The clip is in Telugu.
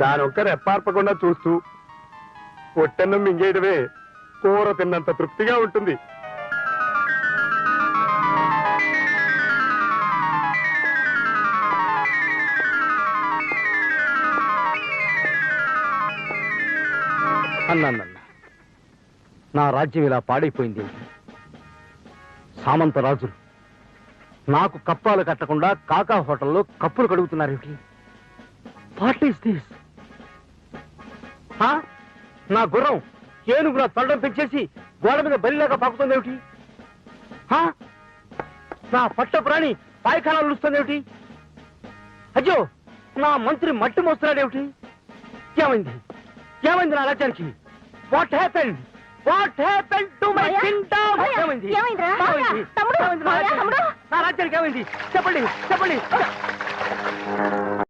దాని ఒక్క రెప్పార్పకుండా చూస్తూ పొట్టెన్నం మింగేయడమే కూర తిన్నంత తృప్తిగా ఉంటుంది. అన్నానన్న నా రాజ్యం ఇలా పాడైపోయింది. సామంత రాజులు నాకు కప్పాలు కట్టకుండా కాకా హోటల్లో కప్పులు కడుగుతున్నారు ఏమిటి? వాట్ ఈస్ దిస్ నా గుర్రం ఏనుగు నా తొండం పెంచేసి గోడ మీద బలిలాగా పాకుతుంది ఏమిటి? హా? నా పట్ట ప్రాణి పాయఖానాలు వస్తుంది ఏమిటి? అయ్యో నా మంత్రి మట్టి మోస్తున్నాడు ఏమిటి? ఏమైంది? ఏమైంది నా రాజ్యానికి? What happened what happened to my? Kingdom? ఏమైంది? ఏమైంది? నా రాజ్యానికి ఏమైంది? చెప్పండి చెప్పండి.